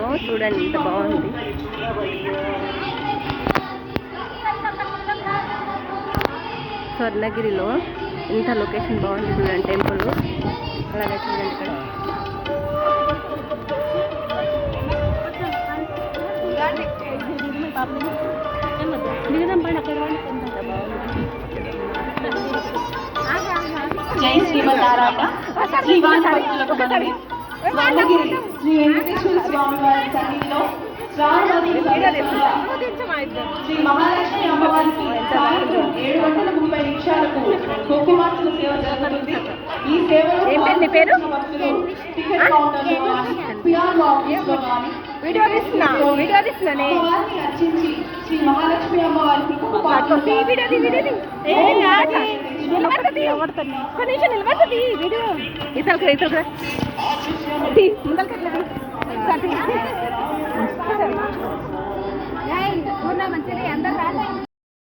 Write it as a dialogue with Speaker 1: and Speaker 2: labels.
Speaker 1: ఉందో చూడండి ఇంత బాగుంది. స్వర్ణగిరిలో ఇంత లొకేషన్ బాగుంది చూడండి టెంపుల్. అలాగే చూడండి ఇక్కడ.
Speaker 2: జై శ్రీమన్నారాయణ. శ్రీవాణి స్వర్ణగిరి శ్రీ వెంకటేశ్వర స్వామి వారి సన్నిధిలో శ్రీ మహాలక్ష్మి అమ్మవారికి సాయంత్రం ఏడు గంటల ముప్పై నిమిషాలకు కుంకుమార్చన సేవ జరుగుతుంది. ఈ సేవలో
Speaker 1: పేరు?
Speaker 2: టికెట్ కౌంటర్లో కానీ పిఆర్ ఆఫీస్లో కానీ
Speaker 1: వీడియో తీస్తున్నా వీడియో తీస్తున్నానే
Speaker 2: అర్చించి శ్రీ మహాలక్ష్మి అమ్మవారికి కుంకుమార్చన
Speaker 1: వీడియో వీడియో ఆగు. నిలబడుతుంది. ఒక్క నిమిషం నిలబడుతుంది निकल कर ले